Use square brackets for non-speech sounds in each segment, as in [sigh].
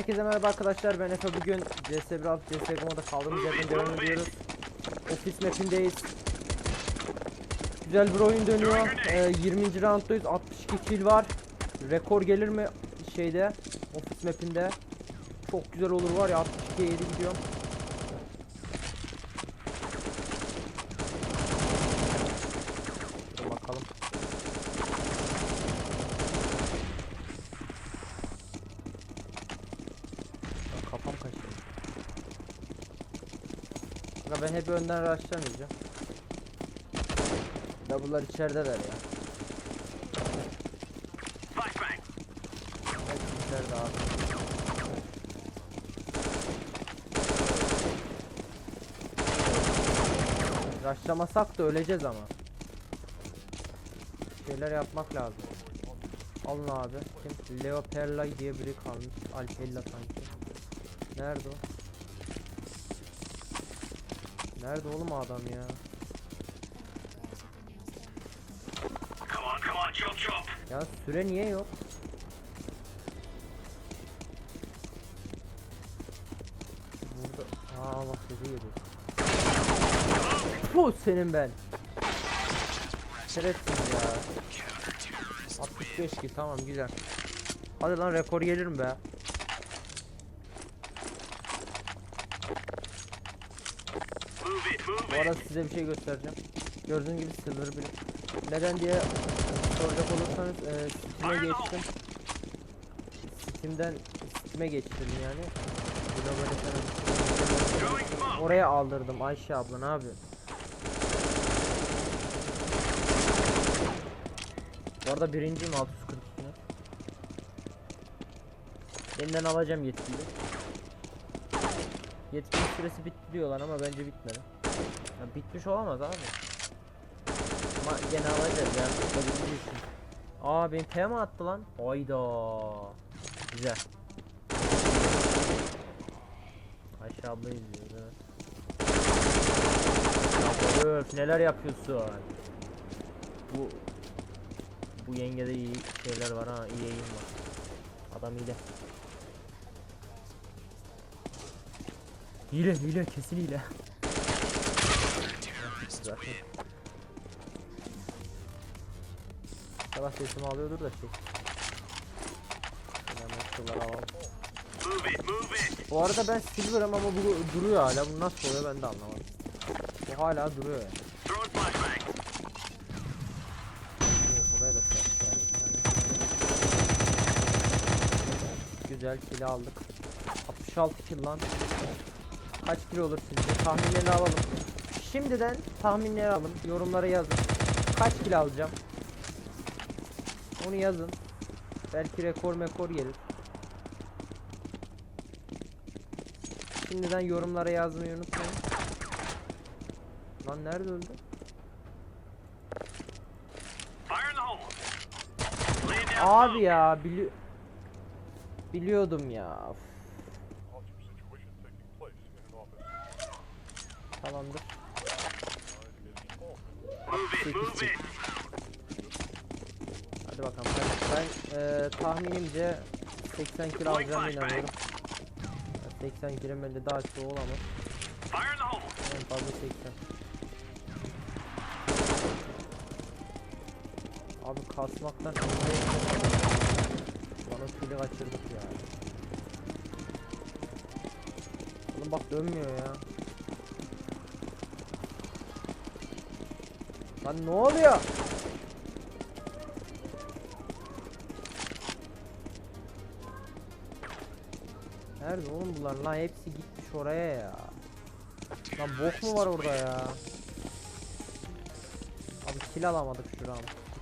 Herkese merhaba arkadaşlar ben Efe. Bugün CS1 alt CSGO'da kaldığımız yerden devam ediyoruz. Ofis mapindeyiz. Güzel bir oyun dönüyor. Ee, 20. rounddayız. 62 kill var. Rekor gelir mi şeyde Ofis mapinde? Çok güzel olur var ya 62'ye 7 gidiyorum Dur Bakalım Ya Kafam kaçtı. Ya ben hep önden rushlamayacağım. Ya bunlar içerideler ya. Hepsi içeride. Rushlamasak da öleceğiz ama. Şeyler yapmak lazım. Alın abi. Kim? Leo Perlay diye biri kalmış. Alpella sanki. Nerede o? Nerede oğlum adam ya? Come on, come on, chop chop. Ya süre niye yok? Burada. Aa bak sesi geliyor. Bu senin ben. Şerefsiz ya. 65 ki tamam güzel. Hadi lan rekor gelir mi be? Move it, move Bu arada size bir şey göstereceğim. Gördüğünüz gibi silver bir. Neden diye soracak olursanız e, Steam'e geçtim. Steam'den Steam'e geçtirdim yani. Global Throwing smoke. Oraya aldırdım Ayşe abla ne yapıyorsun? Bu arada birinciyim 640 üstüne. Yeniden alacağım yetkili. Yetkili süresi bitti diyorlar ama bence bitmedi. Ya bitmiş olamaz abi. Ama gene alacağız ya. Tabii biliyorsun. Aa benim P mi attı lan? Hayda. Güzel. Ayşe abla izliyor öf neler yapıyorsun? Bu bu yengede iyi şeyler var ha iyi yayın var. Adam hile. Hile hile kesin hile. Zaten. İnşallah sesimi alıyordur da şey. Hemen şuraları alalım. Bu arada ben silver'ım ama bu duruyor hala. Bu nasıl oluyor ben de anlamadım. Bu hala duruyor yani. Throwing flashbang. Oo, buraya da flash geldi bir tane. Güzel kill aldık. 66 kill lan. Kaç kill olur sizce? Tahminlerini alalım. Şimdiden tahminleri alalım. Yorumlara yazın. Kaç kill alacağım? Onu yazın. Belki rekor mekor gelir. Şimdiden yorumlara yazmayı unutmayın. Lan nerede öldü? Abi ya bili biliyordum ya. Tamamdır. Hadi bakalım. Ben, ben eee, tahminimce 80 kilo alacağım inanıyorum. Ya 80 kilo bende daha çoğu olamaz. En fazla 80. Abi kasmaktan Bana kili kaçırdık ya. Oğlum bak dönmüyor ya. Lan ne oluyor? Nerede oğlum bunlar lan hepsi gitmiş oraya ya. Lan bok mu var orada ya? Abi kill alamadık şu an.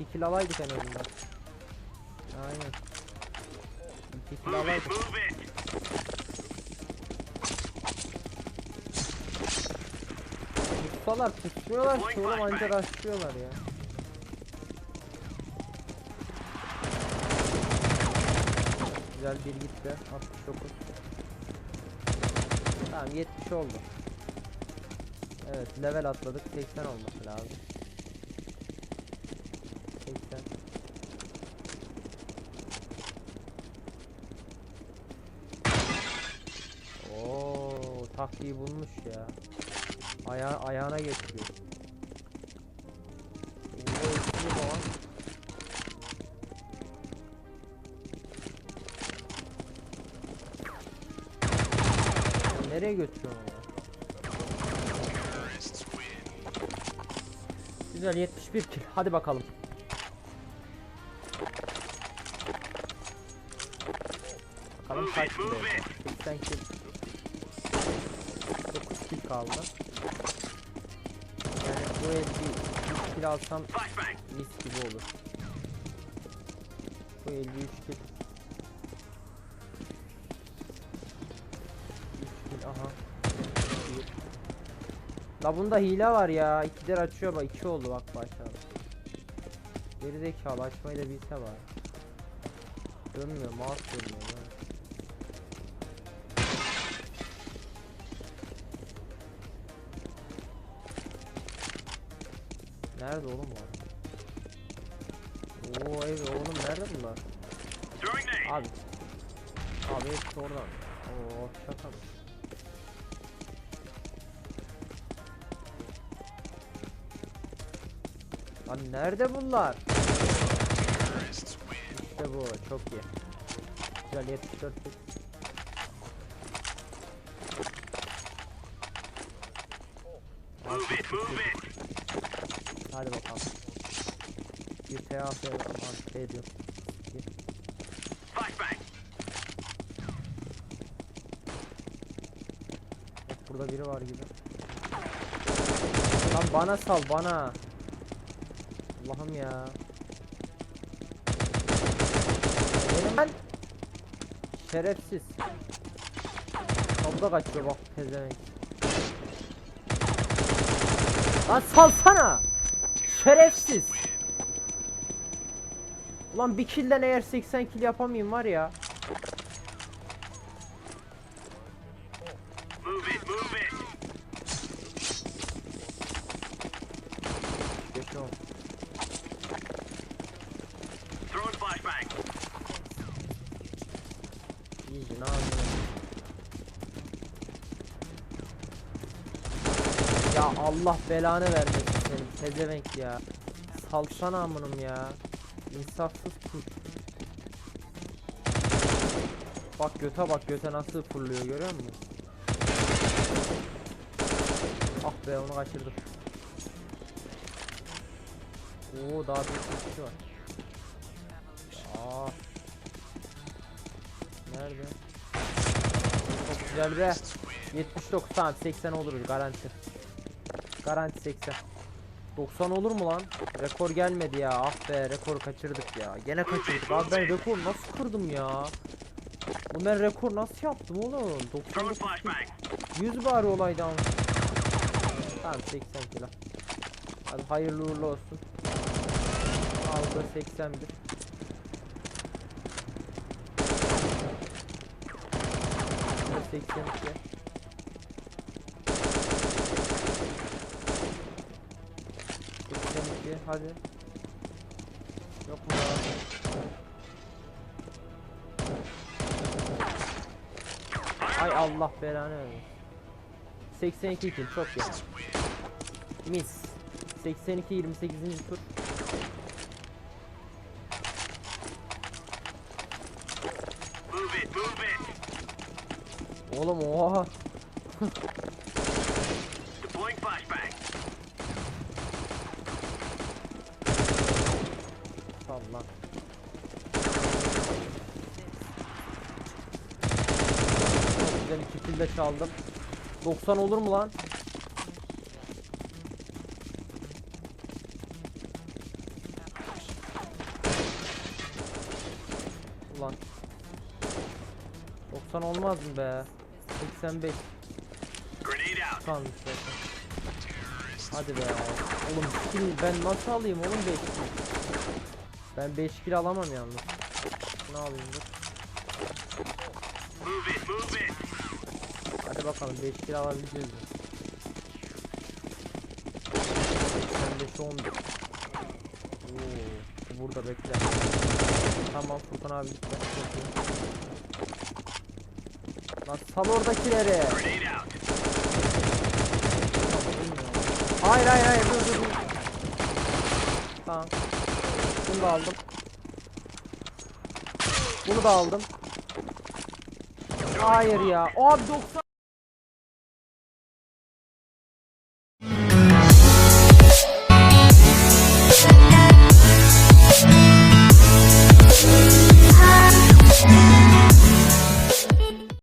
2 kill alaydık en azından. Aynen. 2 kill alaydık. Tutsalar tutmuyorlar ki oğlum anca rushlıyorlar ya. Güzel bir gitti. 69. Tamam 70 oldu. Evet level atladık 80 olması lazım. 80. şeyi bulmuş ya. Aya ayağına baba. Nereye götürüyorsun onu? Güzel 71 kill. Hadi bakalım. Bakalım kaç kill move oldu? it. 80 kill. 9 kill kaldı. Yani bu el bir 3 kill alsam mis gibi olur. Bu 53 kill. 3 kill aha. Bir. La bunda hile var ya. İkiler açıyor bak. 2 oldu bak başladı. Geri zekalı açmayı da bilse var. Dönmüyor mouse dönmüyor. Nerede oğlum o? Oo ev oğlum nerede bunlar? Abi. Abi hepsi oradan. Oo şaka mı? Lan nerede bunlar? İşte bu çok iyi. Güzel 74 bit. Move it, move it. Hadi bakalım. Bir TAF şey diyor. Flashbang. Bak burada biri var gibi. Lan bana sal bana. Allah'ım ya. Benim ben şerefsiz. Kapıda kaçıyor bak pezevenk. Lan salsana. Şerefsiz. Ulan bir killden eğer 80 kill yapamayayım var ya. Ya Allah belanı vermesin pezevenk ya. Salsana amınım ya. İnsafsız kurt. Bak göte bak göte nasıl fırlıyor görüyor musun? Ah be onu kaçırdım. Oo daha bir kişi var. Aa. Nerede? Çok güzel be. 79 tamam 80 oluruz garanti. Garanti 80. 90 olur mu lan? Rekor gelmedi ya. Ah be rekoru kaçırdık ya. Gene kaçırdık. Abi ben rekor nasıl kırdım ya? Bu ben rekor nasıl yaptım oğlum? 99 Throwing flashbang. 100 bari olaydı ama. Tamam 80 kilo. Hadi hayırlı uğurlu olsun. Aldı 81. Burada 82. iki hadi. Yok mu daha? Ay Allah belanı versin. 82 kill çok iyi. Mis. 82 28. tur. Oğlum oha. [laughs] Deploying flashbang. Lan. Çok güzel iki kill de çaldım. 90 olur mu lan? Ulan. 90 olmaz mı be? 85 Grenade out. kalmış zaten. Hadi be. Oğlum kill ben nasıl alayım oğlum 5 kill? Ben 5 kill alamam yalnız. Ne alayım dur. Hadi bakalım 5 kill alabileceğiz mi? 85 11. Oo, burada bekle. Tamam Furkan abi gitti. Lan sal oradakileri. Hayır hayır hayır dur dur dur. Tamam. Bunu da aldım. Bunu da aldım. Hayır ya. Abi 90